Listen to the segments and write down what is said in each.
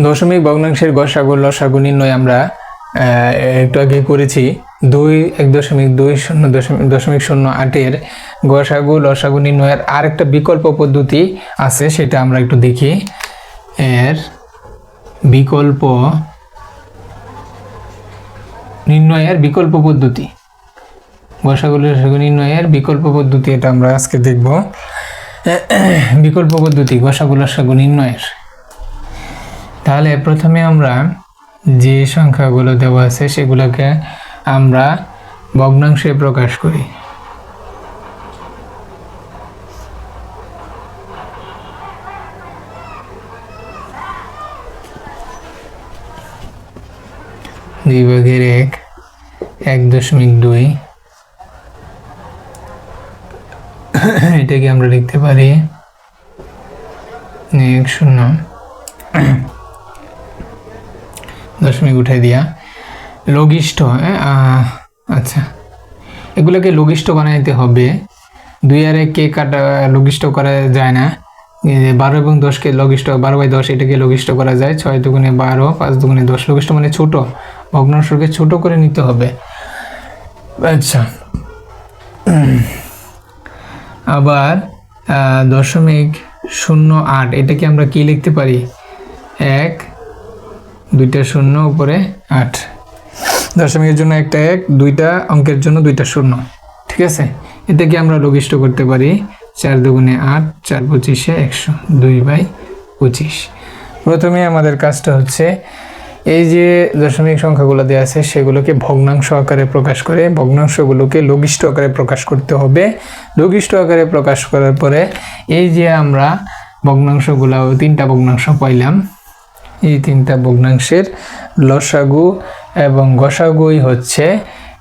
দশমিক ভগ্নাংশের গসাগু লসাগু নির্ণয় আমরা একটু আগে করেছি, দুই, এক দশমিক দুই শূন্য দশমিক দশমিক শূন্য আটের গসাগু লসাগু নির্ণয়ের আরেকটা বিকল্প পদ্ধতি আছে, সেটা আমরা একটু দেখি। এর বিকল্প নির্ণয়ের বিকল্প পদ্ধতি। গসাগু লসাগু নির্ণয়ের বিকল্প পদ্ধতি এটা আমরা আজকে দেখব। বিকল্প পদ্ধতি গসাগু লসাগু নির্ণয়ের। তাহলে প্রথমে আমরা যে সংখ্যাগুলো দেওয়া আছে সেগুলোকে আমরা ভগ্নাংশে প্রকাশ করি। দুই ভাগের এক এক দশমিক দুই। এটাকে আমরা লিখতে পারি, এক শূন্য। দশমিক উঠাই দিয়া। লঘিষ্ঠ আচ্ছা। এগুলোকে লঘিষ্ঠ বানাইতে হবে। দুই আর কে কাটা, লঘিষ্ঠ করা যায় না। বারো এবং দশকে লঘিষ্ঠ, বারো বাই দশ এটাকে লঘিষ্ঠ করা যায়। ছয় দুগুণে বারো, পাঁচ দুগুণে দশ। লঘিষ্ঠ মানে ছোট। ভগ্নাংশকে ছোট করে নিতে হবে। আচ্ছা। আবার দশমিক শূন্য আট, এটাকে আমরা কি লিখতে পারি? এক দুইটা শূন্য, উপরে আট। দশমিকের জন্য একটা এক, দুইটা অঙ্কের জন্য দুইটা শূন্য। ঠিক আছে? এটাকে আমরা লঘিষ্ঠ করতে পারি চার দুগুণে আট, চার পঁচিশে একশো দুই বাই পঁচিশ। প্রথমে আমাদের কাজটা হচ্ছে এই যে দশমিক সংখ্যাগুলো দেওয়া আছে, সেগুলোকে ভগ্নাংশ আকারে প্রকাশ করে ভগ্নাংশগুলোকে লঘিষ্ঠ আকারে প্রকাশ করতে হবে। লঘিষ্ঠ আকারে প্রকাশ করার পরে এই যে আমরা ভগ্নাংশগুলো, তিনটা ভগ্নাংশ পাইলাম এই তিনটা ভগ্নাংশের লসাগু এবং গসাগুই হচ্ছে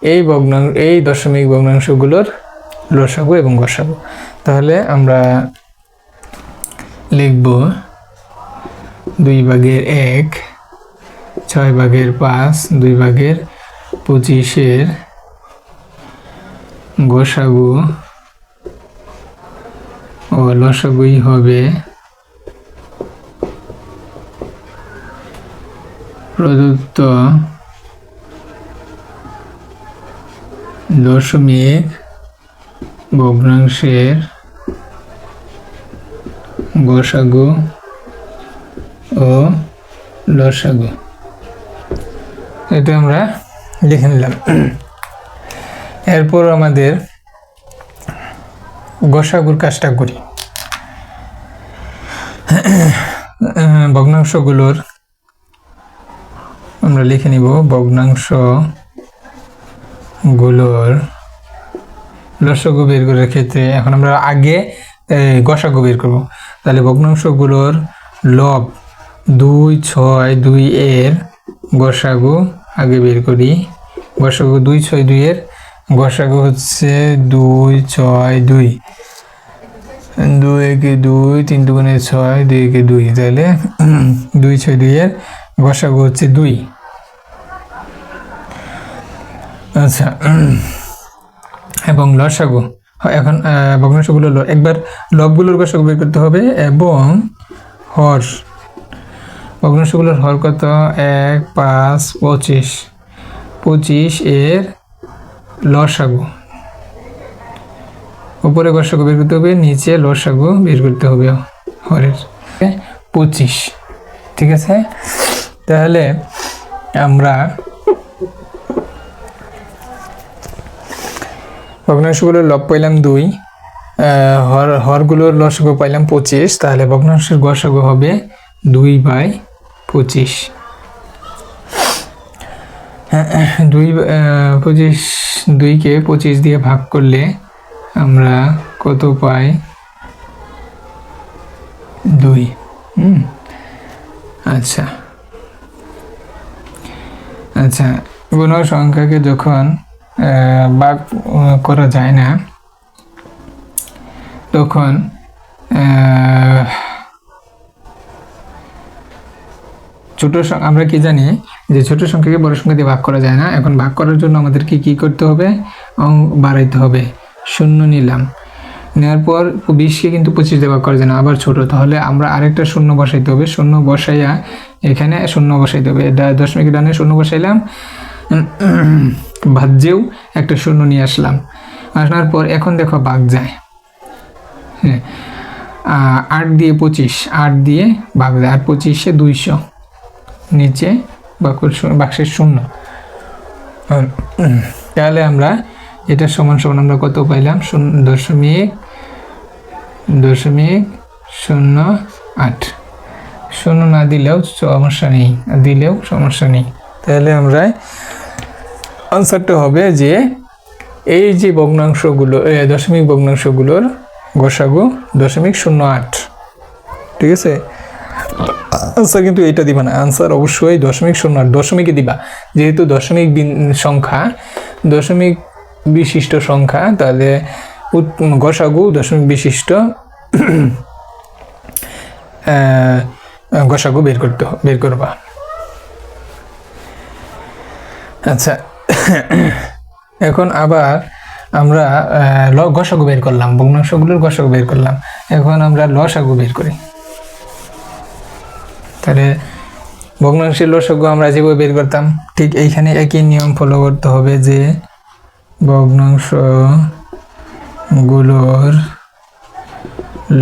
এই ভগ্নাং, এই দশমিক ভগ্নাংশগুলোর লসাগু এবং গসাগু। তাহলে আমরা লিখব দুই ভাগের এক, ছয় ভাগের পাঁচ, দুই ভাগের পঁচিশের গোসাগু ও লসাগুই হবে প্রদত্ত দশমিক ভগ্নাংশের গোসাগু ও লসাগু। এটা আমরা লিখে নিলাম। এরপর আমাদের গোসাগুর কাজটা করি। ভগ্নাংশগুলোর আমরা লিখে নিব ভগ্নাংশগুলোর লসগু বের করার ক্ষেত্রে এখন আমরা আগে গসাগু বের করব। তাহলে ভগ্নাংশগুলোর লব দুই ছয় দুই এর গসাগু আগে বের করি। গসাগু দুই ছয় দুই এর গসাগু হচ্ছে দুই ছয় দুই। দুই একে দুই, তিন দুগুণে ছয়, দুই একে দুই। তাহলে দুই ছয় দুই এর গসাগু হচ্ছে দুই। আচ্ছা। এবং লসাগু। এখন ভগ্নাংশগুলো একবার লবগুলোর গসাগু বের করতে হবে এবং হর। ভগ্নাংশগুলোর হর কত? এক, পাঁচ, পঁচিশ। পঁচিশ এর লসাগু। উপরে গসাগু বের করতে হবে, নিচে লসাগু বের করতে হবে হরের। পঁচিশ। ঠিক আছে? তাহলে আমরা ভগ্নাংশগুলোর লব পাইলাম দুই হর হরগুলোর লসাগু পাইলাম পঁচিশ তাহলে ভগ্নাংশের গসাগু হবে দুই বাই পঁচিশ। দুই আহ, পঁচিশ দুইকে পঁচিশ দিয়ে ভাগ করলে আমরা কত পাই? দুই। আচ্ছা। আচ্ছা কোনো সংখ্যাকে যখন আহ, করা যায় না। তখন ছোট আমরা কি জানি যে ছোট সংখ্যাকে বড় সংখ্যা দিয়ে ভাগ করা যায় না। এখন ভাগ করার জন্য আমাদেরকে কি করতে হবে? বাড়াইতে হবে। শূন্য নিলাম। নেওয়ার পর বিশকে কিন্তু পঁচিশ দিয়ে ভাগ করা যায় না আবার ছোট। তাহলে আমরা আরেকটা শূন্য বসাইতে হবে। শূন্য বসাইয়া এখানে শূন্য বসাইতে হবে। দশমিক ডানে শূন্য বসাইলাম। ভাজ্যেও একটা শূন্য নিয়ে আসলাম। আসার পর এখন দেখো বাঘ যায়। হ্যাঁ আট দিয়ে পঁচিশ, আট দিয়ে বাঘ যায়। আর পঁচিশে দুইশো, নিচে বাক্যের বাক্সের শূন্য। তাহলে আমরা এটা সমান সমান আমরা কত পাইলাম? শূন্য দশমিক দশমিক শূন্য আট। শূন্য না দিলেও সমস্যা নেই, দিলেও সমস্যা নেই। তাহলে আমরা আনসারটা হবে যে এই যে ভগ্নাংশগুলো দশমিক ভগ্নাংশগুলোর গোসাগু দশমিক শূন্য আট। ঠিক আছে? আনসার কিন্তু এইটা দিবা না। আনসার অবশ্যই দশমিক শূন্য আট। দশমিকে দিবা। যেহেতু দশমিক সংখ্যা, দশমিক বিশিষ্ট সংখ্যা, তাহলে গসাগু দশমিক বিশিষ্ট গসাগু বের করতে বের করবা। আচ্ছা। এখন আবার আমরা গসাগু বের করলাম, ভগ্নাংশগুলোর গসাগু বের করলাম। এখন আমরা লসাগু বের করি। তাহলে ভগ্নাংশের লসাগু আমরা যেভাবে বের করতাম, ঠিক এইখানে একই নিয়ম ফলো করতে হবে যে ভগ্নাংশগুলোর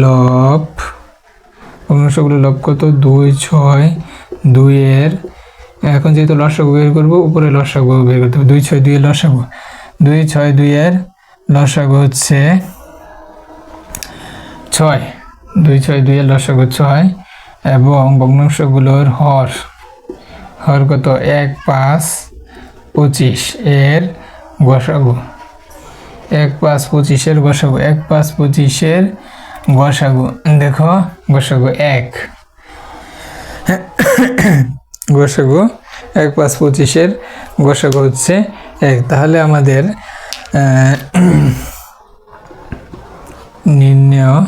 লব, ভগ্নাংশগুলোর লব কত? দুই, ছয়, দুইয়ের এখন যেহেতু লসাগু বের করব, উপরে লসাগু বের করতে হবে। দুই ছয় দুইয়ের লসাগু দুই ছয় দুইয়ের লসাগু হচ্ছে ছয়। দুই ছয় দুইয়ের লসাগু ছয় এবং ভগ্নাংশগুলোর হর। হর কত? এক, পাঁচ, পঁচিশ এর গসাগু এক, পাঁচ পঁচিশের গসাগু এক, পাঁচ পঁচিশের গসাগু দেখো গসাগু এক। গসাগু, এক পাঁচ পঁচিশের গসাগু হচ্ছে এক। তাহলে আমাদের নির্ণয়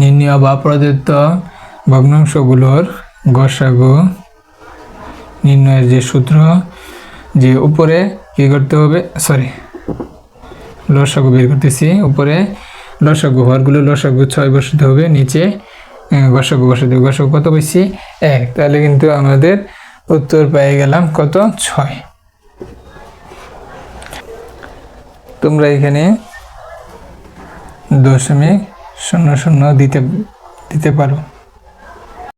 নির্ণয় বা প্রদত্ত ভগ্নাংশগুলোর গসাগু নির্ণয়ের যে সূত্র, যে উপরে কি করতে হবে? সরি লসাগু বের করতেছি। উপরে লসাগু হরগুলো লসাগু ছয় বসাতে হবে, নিচে আহ, বসতি হবে কত বেশি এক। তাহলে কিন্তু আমাদের উত্তর পেয়ে গেলাম কত? ছয়। তোমরা এখানে দশমিক শূন্য শূন্য দিতে দিতে পারো।